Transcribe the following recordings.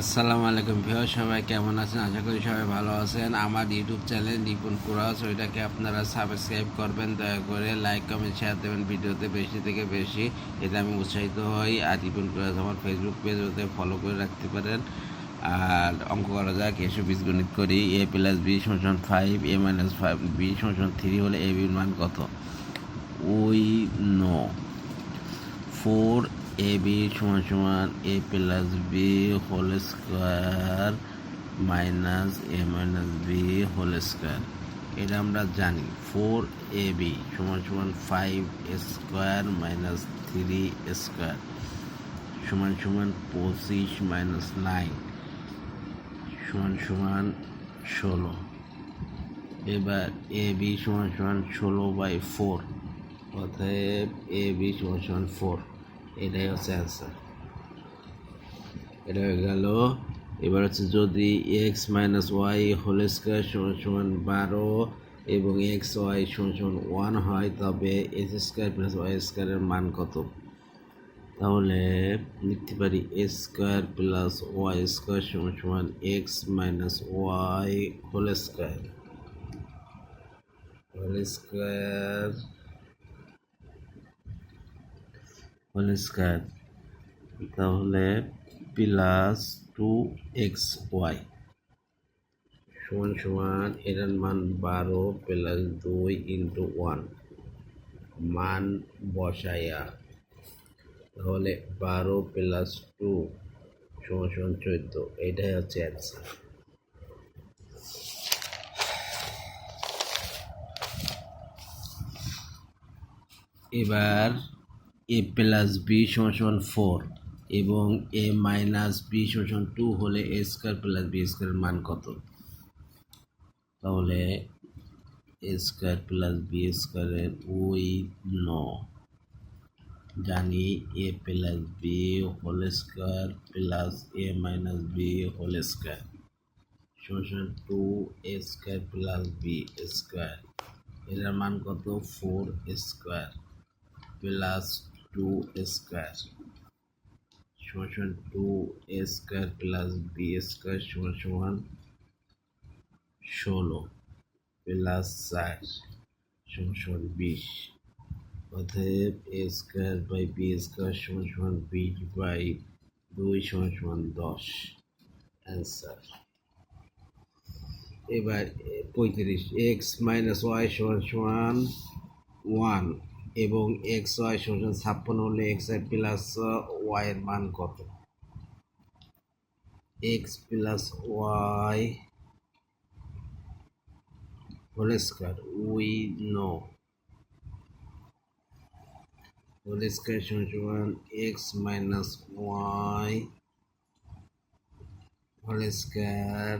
আসসালামু আলাইকুম ভিউ সবাই কেমন আছেন? আশা করি সবাই ভালো আছেন। আমার ইউটিউব চ্যানেল নিপুণ কুরাস, ওইটাকে আপনারা সাবস্ক্রাইব করবেন, দয়া করে লাইক কমেন্ট শেয়ার দেবেন ভিডিওতে বেশি থেকে বেশি। এতে আমি উৎসাহিত হই। আর নিপুণ কুরাস আমার ফেসবুক পেজ ওতে ফলো করে রাখতে পারেন। আর অঙ্ক করা যাক, এসে বীজগণিত করি। এ প্লাস বি সমান five A minus five B সমান থ্রি হলে এ বির মান কত? ওই নো। ফোর এ বি সমান সমান A plus B whole square minus A minus B whole square এটা আমরা জানি। ফোর এ বি সমান সমান five square minus three square সমান সমান পঁচিশ মাইনাস নাইন সমান সমান ষোলো। এবার এ বি সমান সমান ষোলো বাই ফোর অতএব এ বি সমান সমান ফোর এটাই হচ্ছে অ্যান্সার এটা হয়ে গেল। এবার হচ্ছে যদি X minus Y whole square সমান সমান বারো এবং এক্স ওয়াই সমান সমান ওয়ান হয়, তবে এক্স স্কোয়ার প্লাস ওয়াই স্কোয়ারের মান কত? তাহলে লিখতে পারি A square plus Y square সমান সমান X minus Y whole square whole square whole square তাহলে প্লাস টু এক্স ওয়াই সমান সমান এটার মান বারো প্লাস দুই ইন্টু ওয়ান মান বসাইয়া তাহলে বারো প্লাস টু সমান সমান চোদ্দ। এটাই হচ্ছে অ্যান্সার এবার এ প্লাস বি সমান ফোর এবং এ মাইনাস বি সমান টু হলে এ স্কোয়ার প্লাস বি স্কোয়ারের মান কত? তাহলে এ স্কোয়ার প্লাস বি স্কোয়ারের ওই ন। জানি A plus B whole square plus A minus B whole square. সমান two A square plus B square. এটার মান কত? Four square plus two square সমান সমান two A square plus B square সমান সমান ষোলো প্লাস চার সমান সমান বিশ অতএব A square by B square সমান সমান বিশ বাই দুই সমান সমান দশ অ্যান্সার এবার পঁয়ত্রিশ এক্স মাইনাস ওয়াই সমান সমান ওয়ান এবং এক্স ওয়াই সমান ছাপ্পান্ন হলে এক্স ওয়াই প্লাস ওয়াই এর মান কত? X plus Y whole square we know whole square সমান X minus Y whole square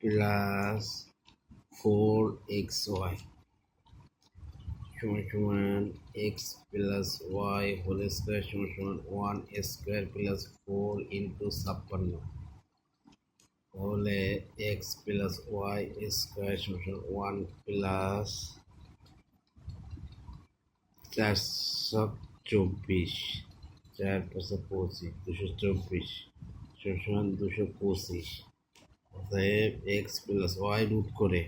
plus four X Y সমান সমান X plus Y whole square সমান সমান one square plus four into ছাপ্পান্ন। তাহলে এক্স প্লাস ওয়াই স্কোয়ার সমান সমান one plus চারশো চব্বিশ। চার পাঁচশো পঁচিশ, দুশো চব্বিশ সমান দুশো পঁচিশ। অতএব এক্স প্লাস ওয়াই রুট করে।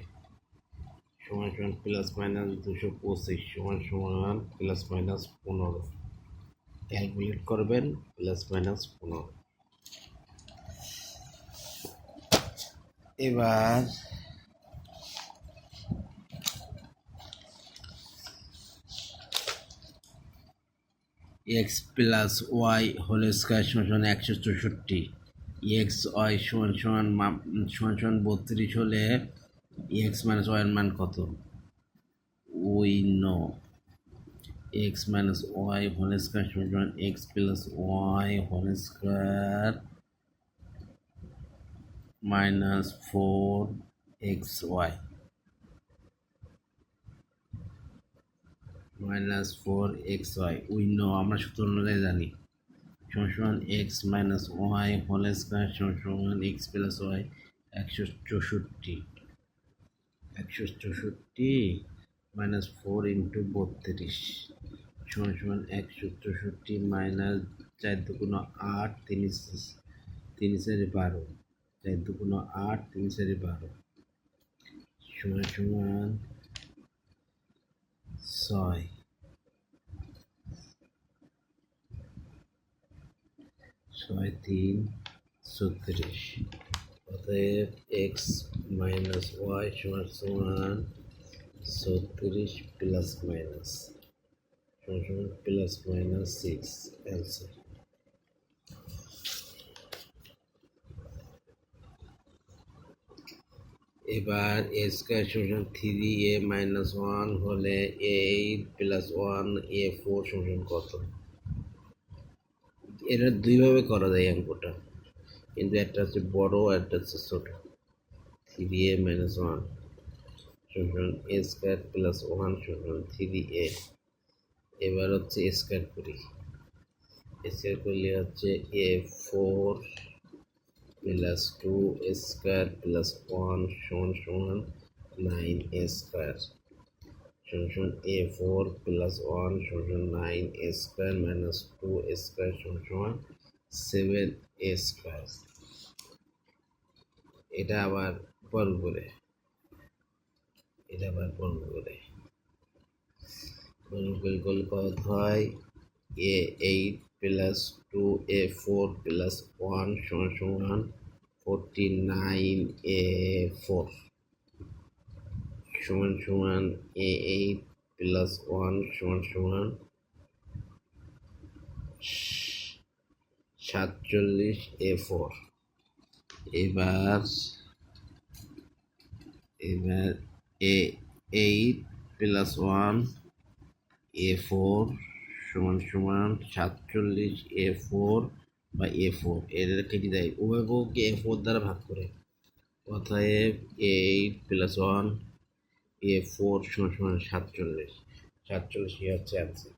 সমান সমান প্লাস মাইনাস দুশো পঁচিশ, সমান সমান প্লাস মাইনাস পনেরো। ক্যালকুলেট করবেন প্লাস মাইনাস পনেরো। এবার X plus Y whole square সমান একশো চৌষট্টি। এক্স ওয়াই সমান সমান সমান সমান বত্রিশ হলে এক্স মাইনাস ওয়াইয়ের মান কত? We know X minus Y whole square সমান সমান X plus Y whole square minus four X Y minus four X Y we know আমরা সূত্র অনুযায়ী জানি। সমান X minus Y whole square সমান এক্স প্লাস ওয়াই একশো চৌষট্টি। একশো চৌষট্টি মাইনাস ফোর ইন্টু বত্রিশ। সমান সমান একশো চৌষট্টি মাইনাস চার দুগুণ আট তিন তিন চারি বারো। চার দুগুণ আট তিন চারি বারো। সমান সমান ছয়। ছয় তিন ছত্রিশ। অতএব এক্স মাইনাস ওয়াই সমান সমান ছত্রিশ প্লাস মাইনাস সমান প্লাস মাইনাস সিক্স অ্যান্সার এবার এ স্কোয়ার সমান থ্রি এ মাইনাস ওয়ান হলে eight plus one A four সমান কত? এটা দুইভাবে করা যায় অঙ্কটা কিন্তু একটা হচ্ছে বড় একটা হচ্ছে ছোট। থ্রি এ মাইনাস ওয়ান সমান এ স্কোয়ার প্লাস ওয়ান সমান থ্রি এ এবার হচ্ছে স্কোয়ার করি। এ স্কোয়ার করলে হচ্ছে A four plus two A square plus one সমান সমান নাইন এ স্কোয়ার সমান এ ফোর প্লাস ওয়ান সমান nine A square minus two square সমান সেভেন এ স্কোয়ার এটা আবার বর্গ করে এটা আবার করে বর্গ করে করলে কত হয় A eight plus two A four plus one সমান সমান ফোরটি নাইন এ ফোর সমান সমান এ এইট প্লাস ওয়ান সমান সমান সাতচল্লিশ এ ফোর এবার এবার A eight plus one A four সমান সমান সাতচল্লিশ এ ফোর বা এ ফোর এর কেটে দেয়? উভয় উভয়কে এ ফোর দ্বারা ভাগ করে। অতএব eight plus one A four সমান সমান সাতচল্লিশ। সাতচল্লিশ হচ্ছে অ্যান্সার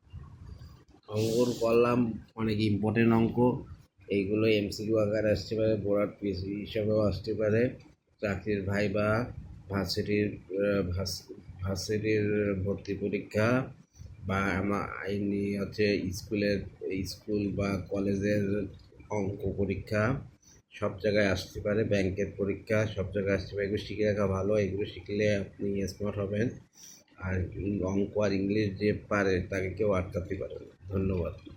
অঙ্কর করলাম অনেক ইম্পর্টেন্ট অঙ্ক। এইগুলো এমসিকিউ আকারে আসতে পারে, বোর্ড পিস হিসাবেও আসতে পারে। চাকরির ভাই বা ভার্সিটির ভার্সিটির ভর্তি পরীক্ষা বা আমার আইনি হচ্ছে স্কুলের, স্কুল বা কলেজের অঙ্ক পরীক্ষা। সব জায়গায় আসতে পারে, ব্যাংকের পরীক্ষা সব জায়গায় আসতে পারে। এগুলো শিখে রাখা ভালো, এগুলো শিখলে আপনি স্মার্ট হবেন। আর অঙ্ক আর ইংলিশ যে পারে, তাকে কেউ আটকাতে পারে না। ধন্যবাদ।